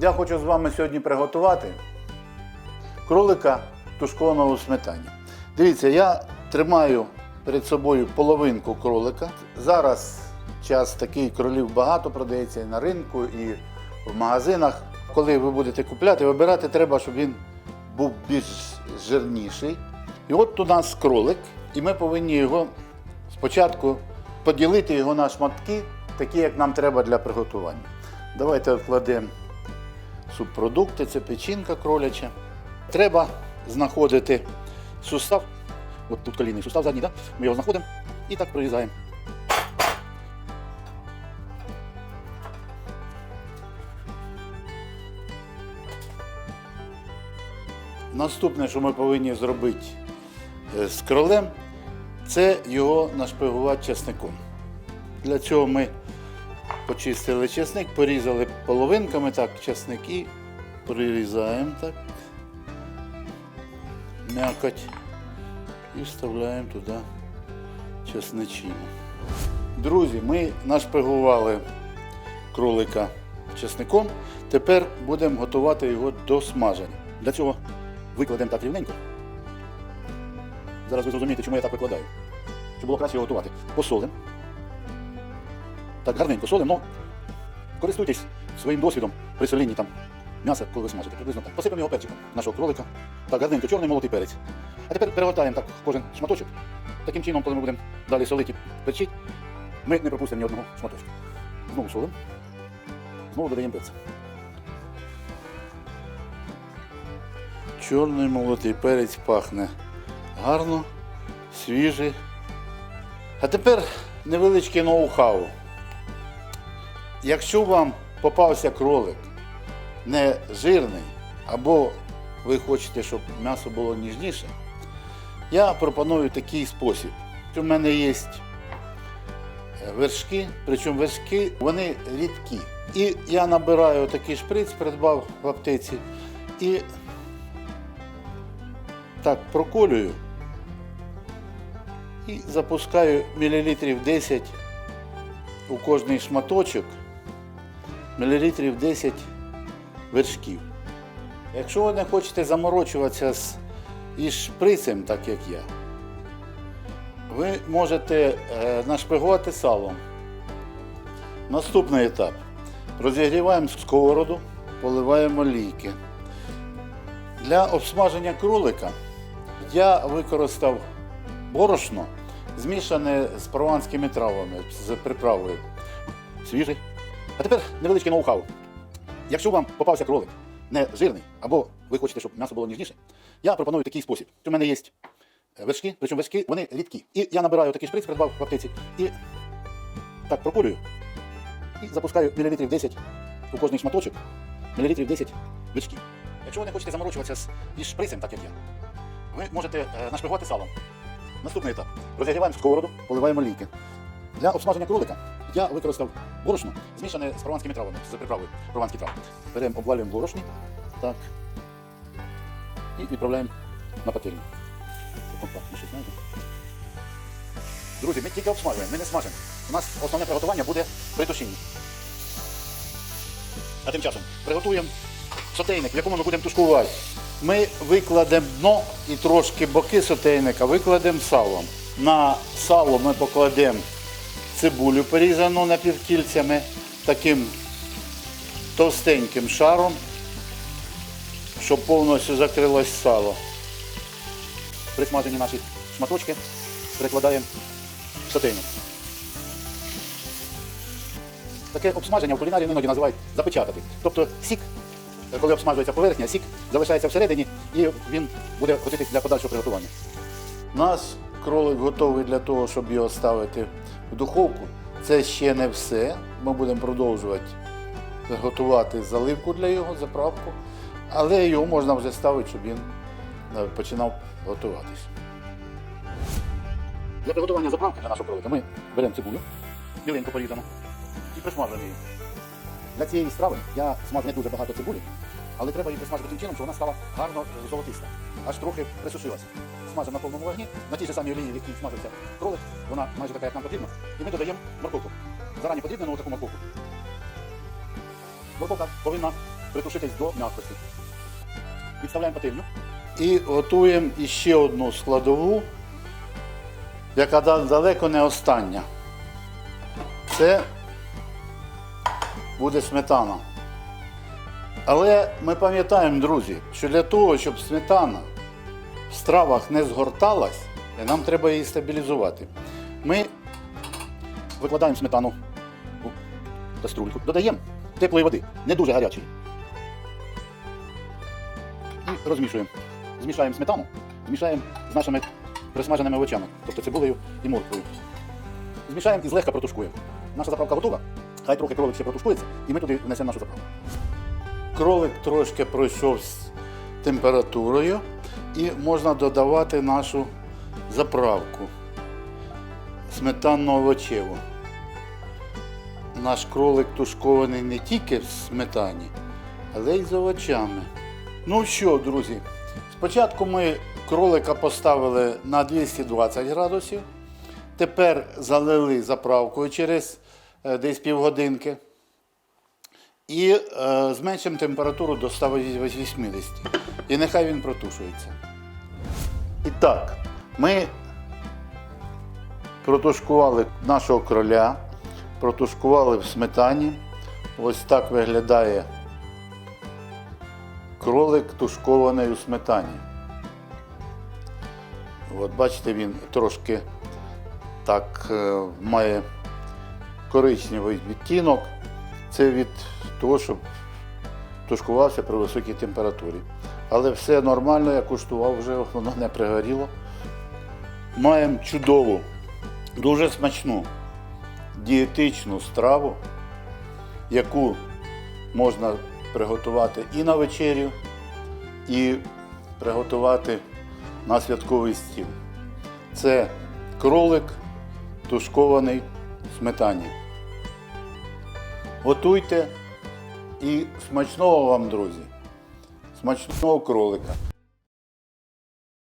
Я хочу з вами сьогодні приготувати кролика тушкованого у сметані. Дивіться, я тримаю перед собою половинку кролика. Зараз час такий кролів багато продається і на ринку, і в магазинах. Коли ви будете купляти, вибирати треба, щоб він був більш жирніший. І от у нас кролик, і ми повинні його спочатку поділити його на шматки, такі, як нам треба для приготування. Давайте вкладемо субпродукти, це печінка кроляча. Треба знаходити сустав. От тут колінний сустав задній, да? ми його знаходимо і так прорізаємо. Наступне, що ми повинні зробити е, з кролем, це його нашпигувати чесником. Для цього ми почистили чесник, порізали половинками так чесник і прирізаємо так. М'якоть. І вставляємо туди чесничину. Друзі, ми нашпигували кролика чесником. Тепер будемо готувати його до смаження. Для цього викладемо так рівненько. Зараз ви зрозумієте, чому я так викладаю. Щоб було краще його готувати. Посолимо. Так, гарненько солимо, але користуйтесь своїм досвідом при солінні там м'яса, коли ви смажите. Приблизно так. Посипемо його перчиком нашого кролика. Так, гарненько, чорний молотий перець. А тепер перегортаємо так кожен шматочок. Таким чином, коли ми будемо далі солити перчить, ми не пропустимо ні одного шматочка. Знову солимо. Знову додаємо перця. Чорний молотий перець пахне гарно, свіжий. А тепер невеличке ноу-хау. Якщо вам попався кролик не жирний, або ви хочете, щоб м'ясо було ніжніше, я пропоную такий спосіб. У мене є вершки, причому вершки вони рідкі. І я набираю такий шприц, придбав в аптеці, і так проколюю і запускаю мілілітрів 10 у кожний шматочок мілілітрів 10 вершків. Якщо ви не хочете заморочуватися з із шприцем, так як я, ви можете е, нашпигувати салом. Наступний етап. Розігріваємо сковороду, поливаємо олійки. Для обсмаження кролика я використав борошно, змішане з прованськими травами, з приправою. Свіжий. А тепер невеличке ноу-хау. Якщо вам попався кролик не жирний, або ви хочете, щоб м'ясо було ніжніше, я пропоную такий спосіб. У мене є вершки, причому вершки вони рідкі. І я набираю такий шприц, придбав в аптеці, і так прокурюю. І запускаю мілілітрів 10 у кожний шматочок, мілілітрів 10 вершків. Якщо ви не хочете заморочуватися із шприцем, так як я, ви можете е, нашпигувати салом. Наступний етап. Розігріваємо сковороду, поливаємо ліки. Для обсмаження кролика я використав борошно, змішане з прованськими травами, з приправою прованські трави. Беремо, обвалюємо борошні, так. І відправляємо на пательню. Друзі, ми тільки обсмажуємо, ми не смажимо. У нас основне приготування буде при тушінні. А тим часом приготуємо сотейник, в якому ми будемо тушкувати. Ми викладемо дно і трошки боки сотейника викладемо салом. На сало ми покладемо цибулю порізану напівкільцями, таким товстеньким шаром, щоб повністю закрилось сало. Присмажені наші шматочки перекладаємо в сотейник. Таке обсмаження в кулінарії іноді називають запечатати. Тобто сік, коли обсмажується поверхня, сік залишається всередині і він буде готитись для подальшого приготування. Наш кролик готовий для того, щоб його ставити в духовку. Це ще не все. Ми будемо продовжувати готувати заливку для його, заправку, але його можна вже ставити, щоб він е, починав готуватись. Для приготування заправки для нашого кролика ми беремо цибулю, біленько порізану, і присмажуємо її. Для цієї страви я смажу не дуже багато цибулі, але треба її присмажити таким чином, щоб вона стала гарно е, золотиста. Аж трохи присушилася. Смажимо на повному вогні, на тій же самій олії, в якій смажився кролик, вона майже така, як нам потрібно. І ми додаємо морковку. Зарані потрібно таку морковку. Морковка повинна притушитись до м'якості. Відставляємо пательню. І готуємо іще одну складову, яка да- далеко не остання. Це буде сметана. Але ми пам'ятаємо, друзі, що для того, щоб сметана в стравах не згорталась, нам треба її стабілізувати. Ми Викладаємо сметану у каструльку. Додаємо теплої води, не дуже гарячої. І розмішуємо. Змішаємо сметану, змішаємо з нашими присмаженими овочами, тобто цибулею і морквою. Змішаємо і злегка протушкуємо. Наша заправка готова. Хай трохи кролик ще протушкується, і ми туди внесемо нашу заправку. Кролик трошки пройшов з температурою і можна додавати нашу заправку сметанно-овочеву. Наш кролик тушкований не тільки в сметані, але й з овочами. Ну що, друзі, спочатку ми кролика поставили на 220 градусів. Тепер залили заправкою через е, десь півгодинки. І е, зменшимо температуру до 180. І нехай він протушується. І так, ми протушкували нашого кроля, протушкували в сметані. Ось так виглядає кролик тушкований у сметані. От бачите, він трошки так е, має коричневий відтінок. Це від того, що тушкувався при високій температурі. Але все нормально, я куштував вже, воно не пригоріло. Маємо чудову, дуже смачну дієтичну страву, яку можна приготувати і на вечерю, і приготувати на святковий стіл. Це кролик тушкований в сметані. Готуйте і смачного вам, друзі. Смачного кролика.